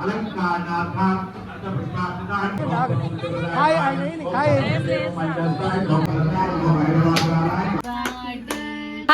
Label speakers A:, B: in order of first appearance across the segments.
A: అలంకారార్థం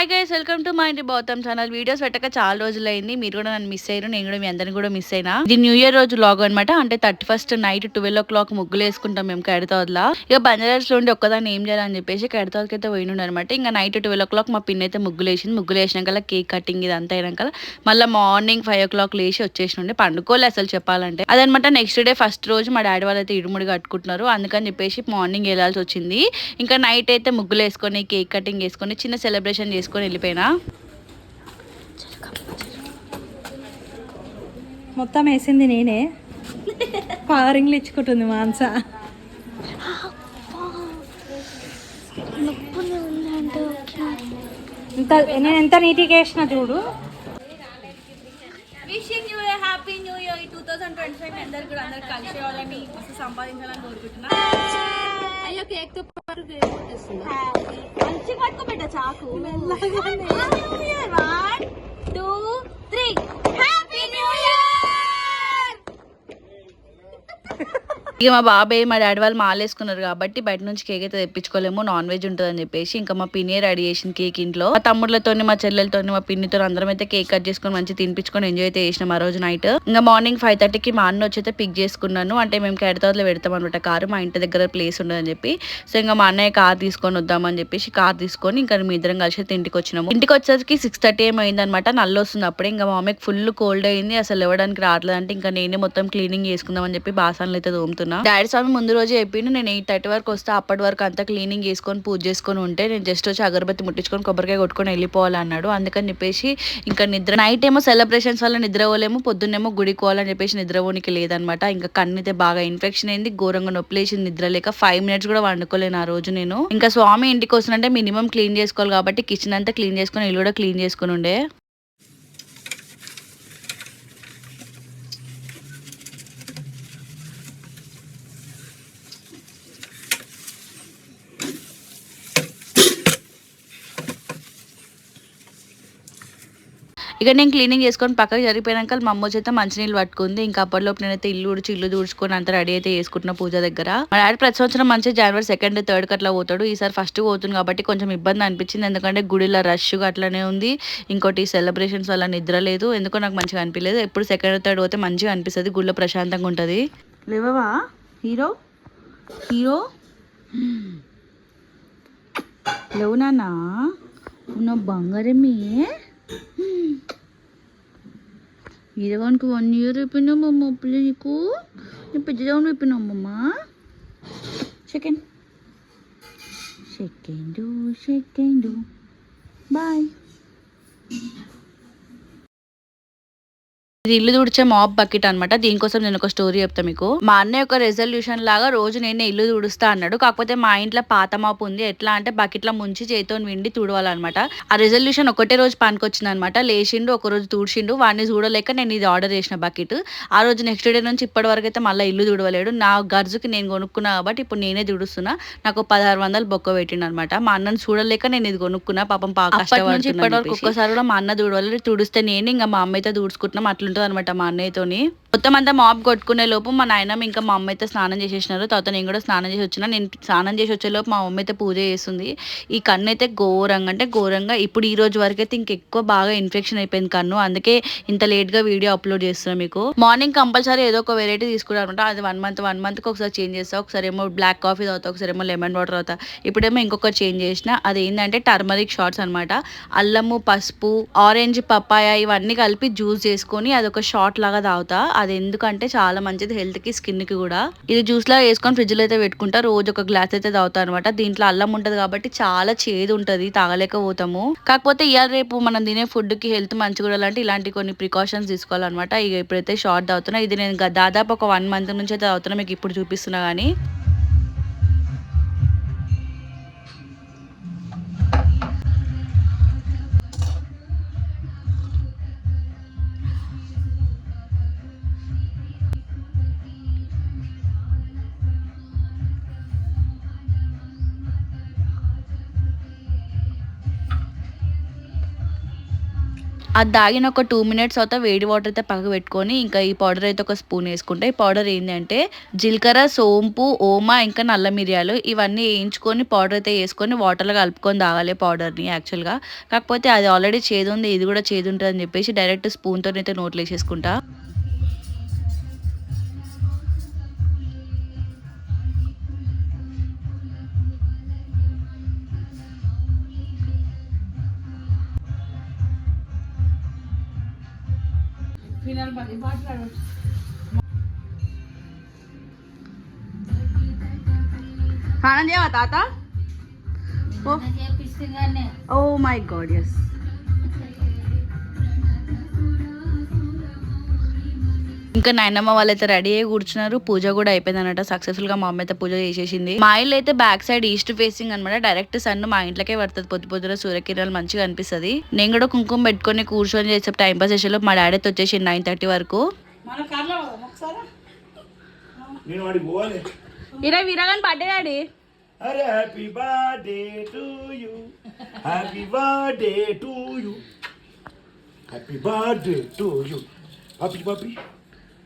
B: hi guys welcome to మా ఇంటి బౌద్ధం ఛానల్ వీడియోస్ పెట్టక చాలా రోజులైంది. మీరు కూడా నన్ను మిస్ అయ్యారు నేను కూడా మీ అందరిని కూడా మిస్ అయినా. ఇది న్యూ ఇయర్ రోజు లాగ్ అనమాట అంటే thirty first night twelve o'clock ముగ్గులు వేసుకుంటాం మేము కడతవద్లా ఇక బంజారాస్లో ఉండి ఒక్కదాన్ని ఏం చేయాలని చెప్పేసి కడతవద్కి అయితే పోయినుండు అనమాట ఇంకా నైట్ ట్వెల్వ్ ఓ క్లాక్ మా పిన్ అయితే ముగ్గులు వేసింది. ముగ్గులు వేసినాక కేక్ కటింగ్ ఇదంతా అయినాక మళ్ళీ మార్నింగ్ ఫైవ్ ఓ క్లాక్ లేచి ఉండే పండుకోలే అసలు చెప్పాలంటే. అదనమాట నెక్స్ట్ డే ఫస్ట్ రోజు మా డాడీ వాళ్ళు అయితే ఇడుముడి కట్టుకుంటున్నారు. అందుకని చెప్పేసి మార్నింగ్ వెళ్ళాల్సి వచ్చింది. ఇంకా నైట్ అయితే ముగ్గులు వేసుకొని కేక్ కటింగ్ వేసుకొని చిన్న సెలబ్రేషన్ చేసుకొని వెళ్ళిపోయినా?
C: మొత్తం వేసింది నేనే. పవరింగ్లు ఇచ్చుకుంటుంది మాంస ఎంత నేను ఎంత నీట్గా వేసిన చూడు
B: wishing new year happy new year two thousand twenty five అందరు కూడా అందరు కలిసి వాళ్ళని మస్తు సంపాదించాలని కోరుకుంటున్నా.
D: అయ్యో కేక్తో పాటు
B: మంచి పట్టుకోబెట్ట చాకు. One two three
D: happy new
E: year
B: ఇక మా బాబాయ్ మా డాడీ వాళ్ళు మాలేసుకున్నారు కాబట్టి బయట నుంచి కేక్ అయితే తెప్పించుకోలేము. నాన్ వెజ్ ఉంటుందని చెప్పేసి ఇంకా మా పిన్ని రెడీ చేసిన కేక్ ఇంట్లో. మా తమ్ముళ్ళతోని మా చెల్లెలతో మా పిన్నితో అందరం అయితే కేక్ కట్ చేసుకొని మంచి తినిపించుకొని ఎంజాయ్ అయితే చేసినాం ఆ రోజు నైట్ ఇంకా మార్నింగ్ ఫైవ్ థర్టీకి మా అన్న వచ్చి అయితే పిక్ చేసుకున్నాను. అంటే మేము లో పెడతాం అనమాట కారు మా ఇంటి దగ్గర ప్లేస్ ఉండదని చెప్పి. సో ఇంకా మా అన్నయ్య కార్ తీసుకొని వద్దామని చెప్పేసి కార్ తీసుకొని ఇంకా మీ ఇద్దరం కలిసి ఇంటికి వచ్చినాము. ఇంటికి వచ్చేసరికి సిక్స్ థర్టీ ఏమైంది అనమాట నల్ల వస్తుంది అప్పుడే. ఇంకా మా మమ్మీకి ఫుల్ కోల్డ్ అయింది. అసలు ఇవ్వడానికి రావట్లేదు అంటే ఇంకా నేనే మొత్తం క్లీనింగ్ చేసుకుందామని చెప్పి బాసాన్లు అయితే తోముతున్నాను తోముతున్నా డాడీ స్వామి ముందు రోజు చెప్పిండు నేను ఎయిట్ థర్టీ వరకు వస్తే అప్పటి వరకు అంతా క్లీనింగ్ చేసుకొని పూజ చేసుకొని ఉంటే నేను జస్ట్ వచ్చి అగరబత్తి ముట్టించుకొని కొబ్బరికాయ కొట్టుకొని వెళ్ళిపోవాలన్నాడు అందుకని చెప్పేసి ఇంకా నిద్ర నైట్ ఏమో సెలబ్రేషన్స్ వల్ల నిద్ర పోలేము పొద్దున్నేమో గుడి పోవాలని చెప్పేసి నిద్రపోనికి లేదనమాట. ఇంకా కన్నైతే బాగా ఇన్ఫెక్షన్ అయింది ఘోరంగా నొప్పి లేచింది నిద్ర లేక ఫైవ్ మినిట్స్ కూడా వండుకోలేను ఆ రోజు నేను. ఇంకా స్వామి ఇంటికి వస్తుందంటే మినిమం క్లీన్ చేసుకోవాలి కాబట్టి కిచెన్ అంతా క్లీన్ చేసుకొని ఇల్లు కూడా క్లీన్ చేసుకుని ఉండే. ఇక నేను క్లీనింగ్ చేసుకొని పక్కకి జరిగిపోయాక మా అమ్మ చేత మంచినీళ్ళు పట్టుకుంది. ఇంకా అప్పటిలోపు నేనైతే ఇల్లు ఉడిచి ఇల్లు తుడుచుకొని అంత రెడీ అయితే చేసుకుంటున్న పూజ దగ్గర. మా డాడీ ప్రతి సంవత్సరం మంచి జనవరి సెకండ్ థర్డ్ అట్లా పోతాడు. ఈసారి ఫస్ట్ పోతుంది కాబట్టి కొంచెం ఇబ్బంది అనిపించింది. ఎందుకంటే గుడిలో రష్ అట్లానే ఉంది. ఇంకోటి సెలబ్రేషన్స్ వల్ల నిద్ర లేదు. ఎందుకో నాకు మంచిగా అనిపించలేదు. ఎప్పుడు సెకండ్ థర్డ్ పోతే మంచిగా అనిపిస్తుంది. గుడిలో ప్రశాంతంగా ఉంటుంది. లేవవా? హీరో? హీరో? లేవు నాన్న. నా బంగారమే. ఇరవన్కి వన్ ఇయర్ అయిపోయినావు అమ్మ అప్పుడే నీకు? నేను పెద్దదాన్ని అయిపోయినామ్మా సెకండ్ సెకండు సెకండు బాయ్ ఇది ఇల్లు తుడిచే మాప్ బకెట్ అనమాట దీనికోసం నేను ఒక స్టోరీ చెప్తా మీకు. మా అన్నయ్య ఒక రెజల్యూషన్ లాగా రోజు నేను ఇల్లు తుడుస్తా అన్నాడు. కాకపోతే మా ఇంట్లో పాత మాప్ ఉంది. ఎట్లా అంటే బకెట్లో ముంచి చేతితో విండి తుడవాలన్నమాట. ఆ రెజల్యూషన్ ఒకటే రోజు పనికొచ్చింది అనమాట లేచిండు ఒక రోజు తుడిచిండు. వాడిని చూడలేక నేను ఇది ఆర్డర్ చేసిన బకెట్. ఆ రోజు నెక్స్ట్ డే నుంచి ఇప్పటి వరకు అయితే మళ్ళీ ఇల్లు తుడవలేడు. నా గర్జుకి నేను కొనుక్కున్నా కాబట్టి ఇప్పుడు నేనే తుడుస్తున్నా. నాకు పదహారు వందలు బొక్క పెట్టిండు అనమాట మా అన్నను చూడలేక నేను ఇది కొనుక్కున్నా. పాపం ఇప్పటి వరకు ఒక్కసారి కూడా మా అన్న తుడవలేదు. తుడిస్తే నేను ఇంకా మా అమ్మ అయితే తుడుచుకుంటున్నాం. ఉంటుంది అనమాట మా అన్నయ్యతోని. మొత్తం అంతా మాప్ కొట్టుకునే లోపు మా నాయన ఇంకా మా అమ్మ అయితే స్నానం చేసేసినారు. తర్వాత నేను కూడా స్నానం చేసి వచ్చిన. నేను స్నానం చేసి వచ్చే లోపు మా మమ్మీ అయితే పూజ చేస్తుంది. ఈ కన్ను అయితే ఘోరంగా అంటే ఘోరంగా ఇప్పుడు ఈ రోజు వరకు అయితే ఇంకెక్కువ బాగా ఇన్ఫెక్షన్ అయిపోయింది కన్ను. అందుకే ఇంత లేట్గా వీడియో అప్లోడ్ చేస్తున్నా మీకు. మార్నింగ్ కంపల్సరీ ఏదో ఒక వెరైటీ తీసుకుంటా అనమాట అది వన్ మంత్ వన్ మంత్కి ఒకసారి చేంజ్ చేస్తా. ఒకసారి ఏమో బ్లాక్ కాఫీ తాగుతా. ఒకసారి ఏమో లెమన్ వాటర్ తాగుతా. ఇప్పుడేమో ఇంకొక చేంజ్ చేసిన. అది ఏంటంటే టర్మరిక్ షార్ట్స్ అనమాట అల్లము పసుపు ఆరెంజ్ పప్పాయ ఇవన్నీ కలిపి జ్యూస్ చేసుకొని అదొక షార్ట్ లాగా తాగుతా. అది ఎందుకంటే చాలా మంచిది హెల్త్కి స్కిన్కి కూడా. ఇది జ్యూస్ లాగా వేసుకొని ఫ్రిడ్జ్లో అయితే పెట్టుకుంటా. రోజు ఒక గ్లాస్ అయితే తాగుతా అనమాట దీంట్లో అల్లం ఉంటది కాబట్టి చాలా చేదు ఉంటది తాగలేకపోతాము. కాకపోతే ఇయర్ రేపు మనం తినే ఫుడ్కి హెల్త్ కూడా అంటే ఇలాంటి కొన్ని ప్రికాషన్స్ తీసుకోవాలన్నమాట. ఇక ఇప్పుడైతే షార్ట్ తాగుతున్నా. ఇది నేను దాదాపు ఒక వన్ మంత్ నుంచి అయితే తాగుతున్నా. మీకు ఇప్పుడు చూపిస్తున్నా కానీ అది దాగిన ఒక టూ మినిట్స్ తర్వాత వేడి వాటర్ అయితే పక్కకు పెట్టుకొని ఇంకా ఈ పౌడర్ అయితే ఒక స్పూన్ వేసుకుంటే ఈ పౌడర్ ఏంటంటే జీలకర్ర సోంపు ఓమా ఇంకా నల్ల మిరియాలు ఇవన్నీ వేయించుకొని పౌడర్ అయితే వేసుకొని వాటర్లో కలుపుకొని తాగాలి పౌడర్ని యాక్చువల్గా కాకపోతే అది ఆల్రెడీ చేదు ఉంది ఇది కూడా చేదు ఉంటుంది అని చెప్పేసి డైరెక్ట్ స్పూన్తో అయితే నోట్లో వేసేసుకుంటా. స్నానం చేయవా తాత ఓ మై గాడ్ ఎస్ ఇంకా నాయనమ్మ వాళ్ళైతే రెడీ అయ్యి కూర్చున్నారు. పూజ కూడా అయిపోయింది అనమాట సక్సెస్ఫుల్గా మా అమ్మ అయితే పూజ చేసేసింది. మా ఇల్లు అయితే బ్యాక్ సైడ్ ఈస్ట్ ఫేసింగ్ అనమాట డైరెక్ట్ సన్ మా ఇంట్లోకే పడుతుంది. పొద్దు పొద్దున సూర్యకిరణాలు మంచిగా అనిపిస్తుంది. నేను కూడా కుంకుమ పెట్టుకొని కూర్చొని చేసే టైం పాస్ చేసేలో మా డాడీ అయితే వచ్చేసి నైన్ థర్టీ వరకు.
F: నేను వాడికి పోవాలి.
B: ఇరవై విరగాని బర్త్డే డాడీ
F: అరే happy birthday to you happy birthday to you happy birthday to you ఓయ్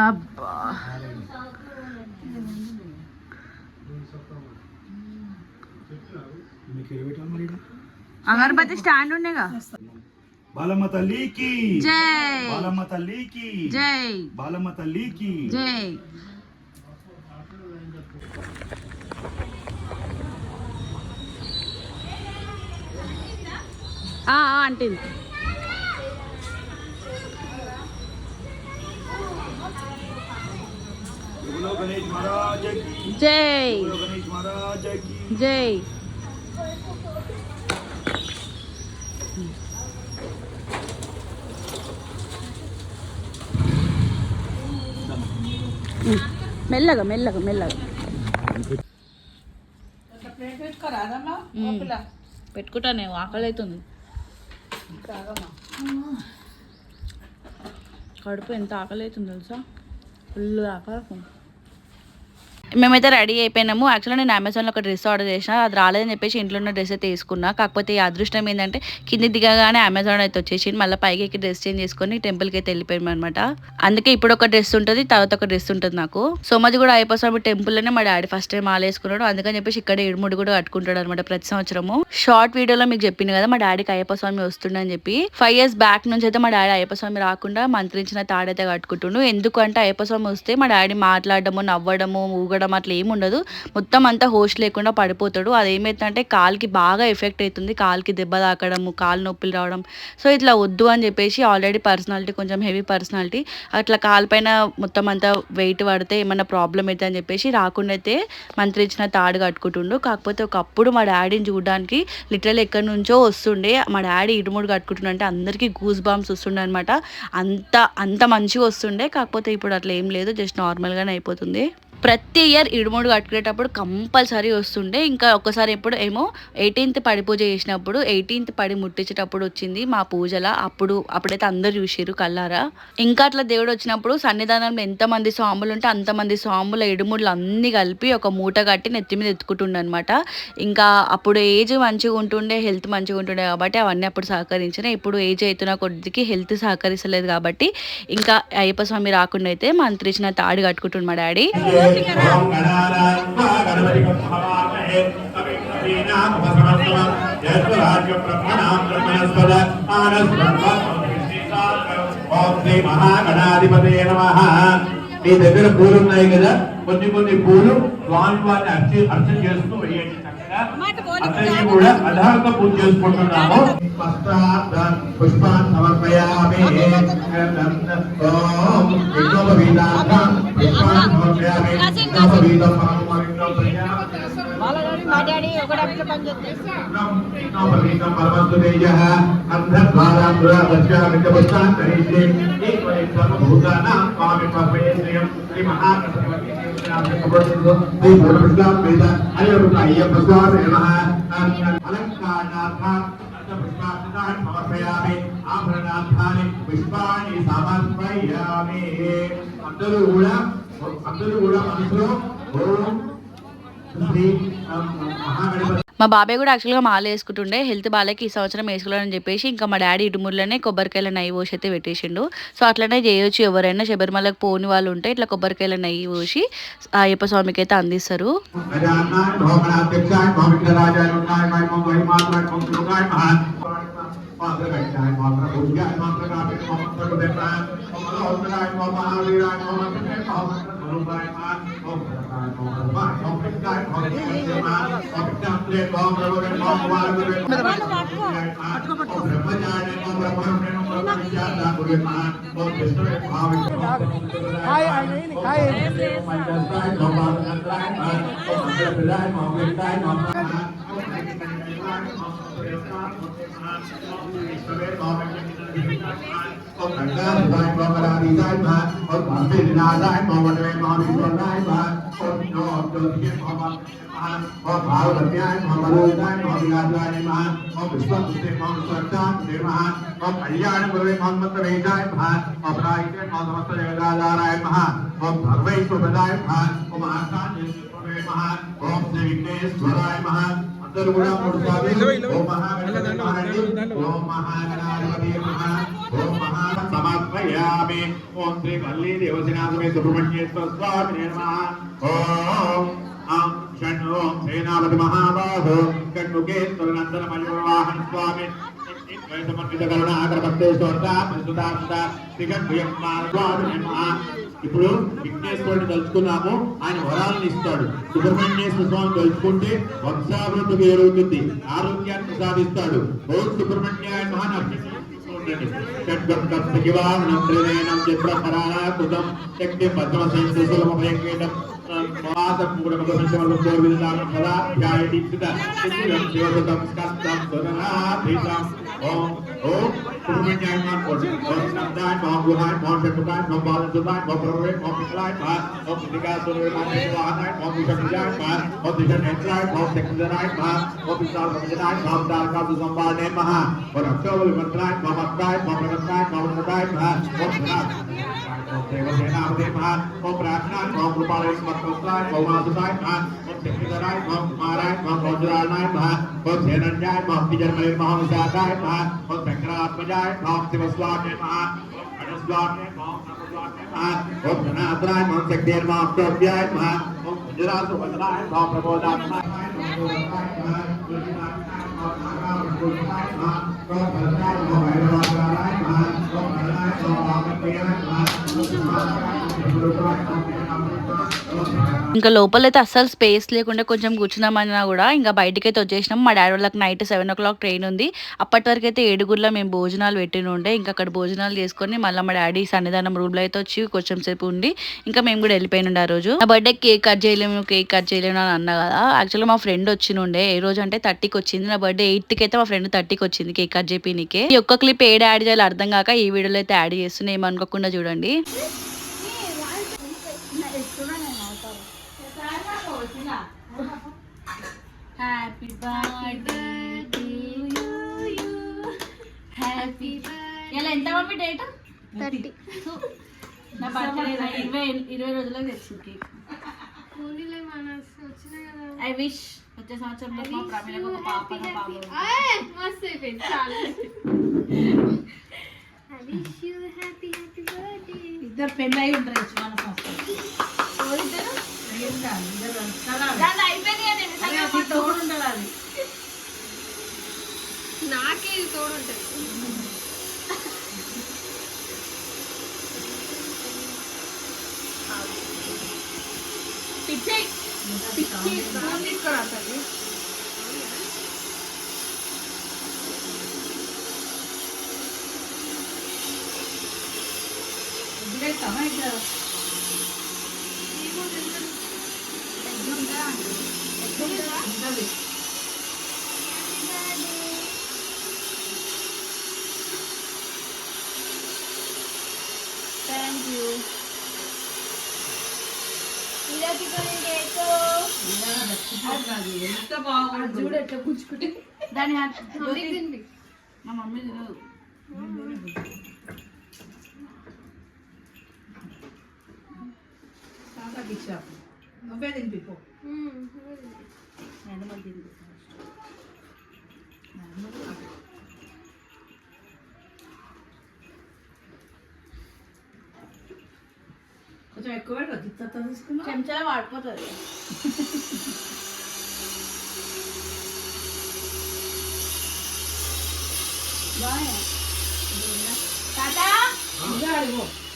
B: అబ్బా
F: మీకు ఇరవై పెట్టాలి మరి ఈడ?
B: అగరబత్తి స్టాండ్ ఉండేగా
F: బాలమ్మ తల్లికి జై
B: బాలమ్మ
F: తల్లికి
B: జై
F: బాలమ్మ తల్లికి
B: జై అంటే జై జై మెల్లగా మెల్లగా మెల్లగా పెట్టుకుంటానే ఆకలి అవుతుంది కడుపు ఎంత ఆకలి అవుతుంది తెలుసా? ఫుల్ ఆకలి మేమైతే రెడీ అయిపోయినాము. యాక్చువల్గా నేను అమెజాన్లో ఒక డ్రెస్ ఆర్డర్ చేసిన అది రాలేదని చెప్పేసి ఇంట్లో ఉన్న డ్రెస్ అయితే తీసుకున్నా. కాకపోతే ఈ అదృష్టం ఏంటంటే కింది దిగగానే అమెజాన్ అయితే వచ్చేసి మళ్ళీ పైకి ఎక్కి డ్రెస్ చేంజ్ చేసుకొని టెంపుల్కి అయితే వెళ్ళిపోయాము అనమాట అందుకే ఇప్పుడు ఒక డ్రెస్ ఉంటుంది తర్వాత ఒక డ్రెస్ ఉంటుంది నాకు. సోమది కూడా అయిపోయి టెంపుల్లోనే మా డాడీ ఫస్ట్ టైం మాల వేసుకున్నాడు అందుకని చెప్పేసి ఇక్కడ ఇడుముడు కూడా కట్టుకుంటాడు అనమాట ప్రతి సంవత్సరము. షార్ట్ వీడియోలో మీకు చెప్పింది కదా మా డాడీకి అయ్యప్ప స్వామి వస్తుండని చెప్పి. ఫైవ్ ఇయర్స్ బ్యాక్ నుంచి అయితే మా డాడీ అయ్యప్ప స్వామి రాకుండా మంత్రించిన తాడైతే కట్టుకుంటుండు. ఎందుకంటే అయ్యప్ప స్వామి వస్తే మా డాడీ మాట్లాడడము నవ్వడము ఊగడం అట్లా ఏముండదు మొత్తం అంతా హోస్ట్ లేకుండా పడిపోతాడు. అది ఏమైతుందంటే కాలుకి బాగా ఎఫెక్ట్ అవుతుంది కాలుకి దెబ్బ తాకడము కాలు నొప్పులు రావడం. సో ఇట్లా వద్దు అని చెప్పేసి ఆల్రెడీ పర్సనాలిటీ కొంచెం హెవీ పర్సనాలిటీ. అట్లా కాలు పైన మొత్తం అంతా వెయిట్ పడితే ఏమన్నా ప్రాబ్లం అవుతుంది అని చెప్పేసి రాకుండా అయితే మంత్రి ఇచ్చిన తాడు కట్టుకుంటుండు. కాకపోతే ఒకప్పుడు మా డాడీని చూడడానికి లిటరల్ ఎక్కడి నుంచో వస్తుండే. మా డాడీ ఇరుముడు కట్టుకుంటుండే అందరికీ గూస్ బాంబ్స్ వస్తుండే అనమాట అంత అంత మంచిగా వస్తుండే. కాకపోతే ఇప్పుడు అట్లా ఏం లేదు. జస్ట్ నార్మల్గానే అయిపోతుంది. ప్రతి ఇయర్ ఇడుమూడు కట్టుకునేటప్పుడు కంపల్సరీ వస్తుండే. ఇంకా ఒక్కసారి ఎప్పుడు ఏమో ఎయిటీన్త్ పడి పూజ చేసినప్పుడు ఎయిటీన్త్ పడి ముట్టించేటప్పుడు వచ్చింది మా పూజల. అప్పుడు అప్పుడైతే అందరు చూసిర్రు కల్లారా ఇంకా అట్లా దేవుడు వచ్చినప్పుడు సన్నిధానంలో ఎంతమంది స్వాములు ఉంటే అంతమంది స్వాముల ఇడుముడులు అన్నీ కలిపి ఒక మూట కట్టి నెత్తి మీద ఎత్తుకుంటుండే అనమాట ఇంకా అప్పుడు ఏజ్ మంచిగా ఉంటుండే హెల్త్ మంచిగా ఉంటుండే కాబట్టి అవన్నీ అప్పుడు సహకరించిన. ఇప్పుడు ఏజ్ అవుతున్న కొద్దికి హెల్త్ సహకరిస్తలేదు కాబట్టి ఇంకా అయ్యప్ప స్వామి రాకుండా అయితే మంత్రించిన తాడు కట్టుకుంటుండు మా డాడీ.
A: ఓం గణానాత్మా గణపతికం మహావామహే కవిం కవీనాముపసమస్తమం జయస్వరాజ్య బ్రహ్మణాం బ్రహ్మణస్పద ఆనస్బ్రహ్మ ఓం శ్రీ మహాగణాధిపతే నమః. మీ దగ్గర పూలు ఉన్నాయి కదా? కొన్ని కొన్ని పూలు స్వామి వారిని అర్చ అర్చన చేస్తూ వేయండి అందరికీ కూడా అధారత పూజ చేసుకుంటున్నాము. పుష్పాన్ సమర్పయామి. ఓం యజ్ఞోపవీతార్థం ఆభరణార్థాన్ని పుష్పాన్ని సమర్పయామి. అందరూ కూడా అందరూ కూడా మనసులో
B: మా బాబాయ్ కూడా యాక్చువల్గా మాల వేసుకుంటుండే. హెల్త్ బాగాలేకి ఈ సంవత్సరం వేసుకోవాలని చెప్పేసి ఇంకా మా డాడీ ఇటుమురులోనే కొబ్బరికాయల నెయ్యి పోసి అయితే పెట్టేసిండు. సో అట్లనే చేయొచ్చు ఎవరైనా. శబరిమలకు పోని వాళ్ళు ఉంటే ఇట్లా కొబ్బరికాయల నెయ్యి పోసి అయ్యప్ప స్వామికి అయితే అందిస్తారు.
A: โรงพยาบาลมาโรงพระบาลของบ้าต้องเป็นการของที่เสียมาของจากเรียนรองเราเป็นรองกานเราเป็นรองวานของพระยาในองค์พระพุทธในองค์พระพุทธเจ้าจากบริมาของเป็นสวยภาวิใครอันนี้ใครมันจะได้ของกางกันได้มาของเป็นได้ของเป็นาด้ของเป็นได้ของ మో మంత్రస్వరూపాయ మహాన్ మో భరతాయ మో భరమాయ మో ప్రియాయ మో ప్రియాయ మో పితాంత్రే మో ప్రభువే మో కుమారగురే మో బ్రహ్మచారి మో బ్రహ్మణే మో బ్రహ్మవిద్యార్థ గురే మహాన్ మో విష్ణువే భావిష్ణు హాయ్ హాయ్ కళ్యాణ గురువే మహమ్మద్ వేదాయ మహా ఓం రాయితే సమస్త జగదాధారాయ మహా ఓం సర్వైశ్వరాయ మహా ఓం ఆకాశేశ్వరాయ మహా ఓం శ్రీ విఘ్నేశ్వరాయ మహా అందరూ కూడా మూడు సార్లు ఓం మహాగణపతి మహారాజు ఓం మహాగణాధిపతి మహా ఓం మహా సమర్పయామి ఓం శ్రీ వల్లీ దేవసేనాథమే సుబ్రహ్మణ్యేశ్వర స్వామి నమః. ఓం ఆం షణ్ణు. ఓం సేనాపతి మహాబాహు. షణ్ముఖేశ్వర నందన మయూరవాహన స్వామి. ఇప్పుడు విఘ్నేశ్వరుని తలుచుకున్నాము ఆయన వరాలను ఇస్తాడు. సుబ్రహ్మణ్యేశ్వర స్వామి తలుచుకుంటే వంశాభివృద్ధి జరుగుతుంది ఆరోగ్యాన్ని ప్రసాదిస్తాడు. ఓం సుబ్రహ్మణ్యాయ మహాన్ ององคุณวิญญาณงานผลองสามด้านมองดูหานมองเป็นด้านมองบอลสุดด้านมองประเวศมองปิดไล่ผ่านมองปิดกาสุริมันปิดลาได้มองมีจักรยานผ่านมองติดกันแหนไล่มองติดกันได้ผ่านมองปิดตาสัมผัสได้มองตาการสุสมบัติเนมหาปรับเชื่อวิมันได้มองมันได้มองมันได้มองมันได้ผ่านมองปิดได้เทวเสนาเทพานมองปราชญ์นานมองรูปาริสมัตต์ตกได้มองมาสุดได้ผ่านมองติดกันได้มองมาได้มอง కుమారాయ ఓం రోజరాయనాయ మహ ఓం సేనన్యాయ ఓం విజర్మయ మహ విశాఖాయ మహ ఓం శంకరాత్మజాయ ఓం శివస్వామి మహ ఓం గణస్వామి ఓం నమస్వామి మహ ఓం ధనాత్రాయ ఓం శక్తిర్ మహ ప్రవ్యాయ మహ ఓం గుజరాతు వదనాయ ఓం ప్రబోధాయ మహ
B: ఇంకా లోపలైతే అస్సలు స్పేస్ లేకుండా కొంచెం కూర్చున్నామన్నా కూడా ఇంకా బయటికి అయితే వచ్చేసినాం. మా డాడీ వాళ్ళకి night seven o'clock train ఉంది. అప్పటి వరకు అయితే ఏడుగురిలో మేము భోజనాలు పెట్టిన ఉండే. ఇంకా అక్కడ భోజనాలు చేసుకొని మళ్ళీ మా డాడీ సన్నిధానం రూమ్లో అయితే వచ్చి కొంచెం సేపు ఉండి ఇంకా మేము కూడా వెళ్ళిపోయినుండే ఆ రోజు. నా బర్త్డే కేక్ కట్ చేయలేము కేక్ కట్ చేయలేము అని అన్నా కదా. యాక్చువల్గా మా ఫ్రెండ్ వచ్చినుండే ఏ రోజు అంటే థర్టీకి వచ్చింది. నా బర్త్డే ఎయిత్కి అయితే మా ఫ్రెండ్ థర్టీకి వచ్చింది కేక్ కట్ చేపినికే. ఈ ఒక్క క్లిప్ ఏడు యాడ్ చేయాలి అర్థం కాక ఈ వీడియోలో అయితే యాడ్ చేస్తున్నా. ఏమనుకోకుండా చూడండి. హ్యాపీ బర్త్డే హ్యాపీ
D: ఇలా ఎంత
B: మమ్మీ డేట్
G: థర్టీ. నా బర్త్డే ఇరవై
B: ఇరవై రోజులకు తెచ్చింది కేక్. ఐ విష్ వచ్చే సంవత్సరంలో మా ప్రమీలకు ఒక పాప బాబు.
G: ఇద్దరు పెళ్ళి అయి ఉంటారు ఇచ్చి మన సంవత్సరం.
D: తోడు ఉండాలి అది నాకే ఇది తోడు ఉంటుంది పిచ్చి.
G: పిచ్చి. తీసుకురా తల్లి
B: థ్యాంక్ యూ
G: ఎంత బాగుంది చూడు ఎట్లా పుచ్చుకుంటే
B: దాని మమ్మీ
D: తింది
B: మా మమ్మీ తినదు
G: నువ్వే తినిపిపో నేను మళ్ళీ తింది కొంచెం ఎక్కువ పెట్టు తిత్త తీసుకున్నా
B: చెంచా వాడిపోతుంది.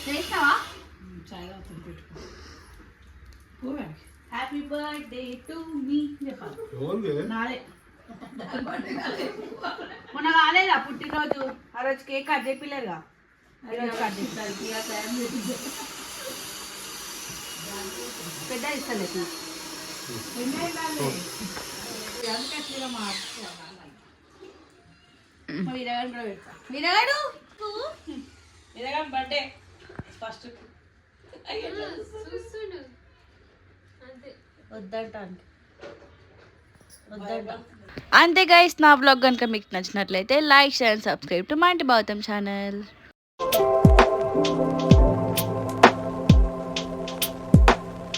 G: చేసినావా? చాయ్ తాగుతుంది పెట్టుకో. పోవే హ్యాపీ బర్త్డే టు మీ నాదే. మొన్న కాలేదా పుట్టినరోజు? ఆ రోజు కేక్ కట్ చేపిల్లరుగా ఈరోజు కట్ చేపిస్తారు కూడా పెడతా. బర్త్డే ఫస్ట్
D: చూస్తుండు. అంతే.
B: గైస్ నా బ్లాగ్ కనుక మీకు నచ్చినట్లయితే like share and subscribe to మా ఇంటి ఛానల్